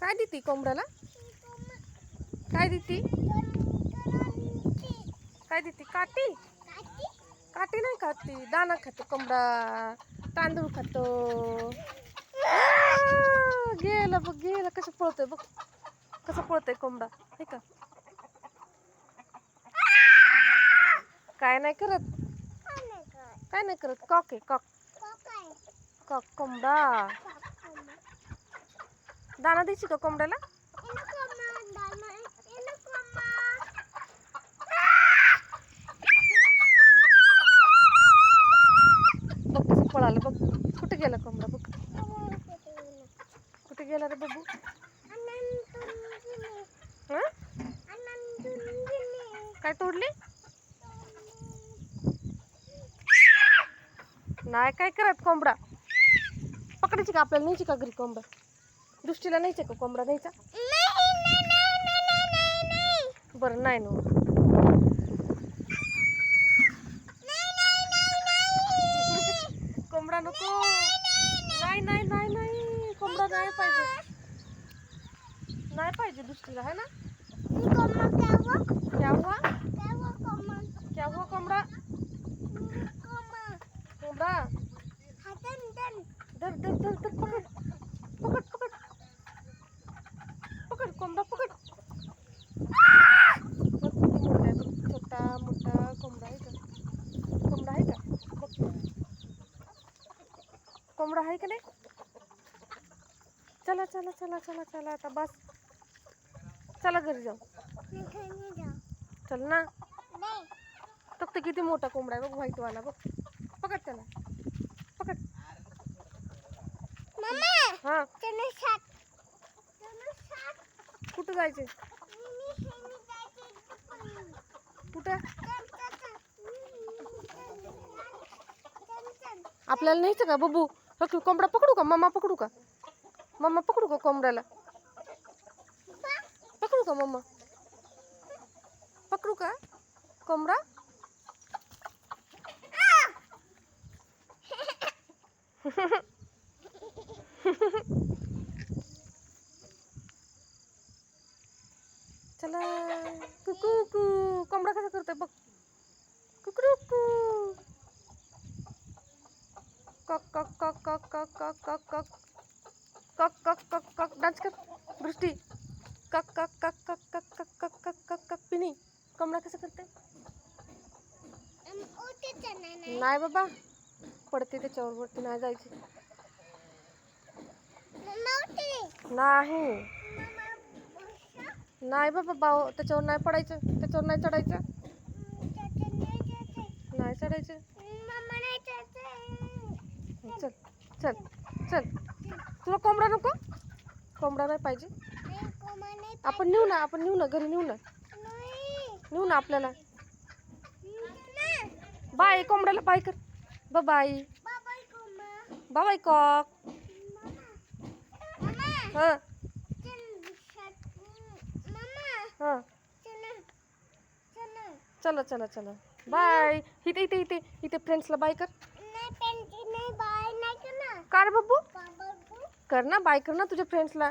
काय देते कोंबड्याला? काय देते? काय देते? काठी काठी नाही खाती. दाणा खातो कोंबडा. तांदूळ खातो. गेला बघ गेला. कसं पळतोय बघ. कसं पळतोय कोंबडा. हे का? काय नाही करत. काय नाही करत. कॉक आहे कॉक. कॉक कोंबडा. दाणा द्यायची का कोंबड्याला? बघ कसं पळालं बघ. कुठे गेला कोंबडा बघ. कुठे गेला रे बघू काय तोडली? नाही काय करत कोंबडा? पकडायची का आपल्याला? न्यायची का घरी कोंबडा? दृष्टीला न्यायचं का कोंबडा न्यायचा बरं नाही नो. कोंबडा नको. नाही नाही नाही नाही. कोंबडा नाही पाहिजे. नाही पाहिजे दृष्टीला है ना? क्या हुआ क्या हुआ कोंबडा? कोंबडा? धर धर धर धर पकड. पकड. कोंबडा आहे का नाही? चला चला चला चला चला आता बस। चला घरी जाऊ चल ना। फक्त किती मोठा कोंबडा आहे बघ व्हाईटवाला बघ पकड त्याला पकड। हा। कुठं जायचे कुठं आपल्याला न्यायचं का बबू? ओके कोंबडा पकडू का? मम्मा पकडू का? मम्मा पकडू का कोंबड्याला? पकडू का मम्मा पकडू का? कोंबडा? चला कुकू कू कोंबडा कसा करतोय बघ. कुकडू कू कक कक कक कक कक कक कक कक कक कक कक कक डान्स कर दृष्टी कक कक कक कक कक कक कक कक कक कक पिनी कोंबडा कसं करते नाही बाबा पडते त्याच्यावर वरती नाही जायची नाही नाही बाबा बाव त्याच्यावर नाही पडायचं त्याच्यावर नाही चढायचं नाही चढायचं. चल चल. तुला कोंबडा नको? कोंबडा नाही पाहिजे. आपण नेऊ ना आपण नेऊ ना घरी नेऊ ना. नेऊ ना आपल्याला. बाय कोंबड्याला बाय कर. ब बाय बाय कॉक. हां. हां. चला चला चला. बाय. इथे इथे इथे इथे फ्रेंड्सला बाय कर. कर रे बब्बू कर ना बाय कर ना तुझ्या फ्रेंड्सला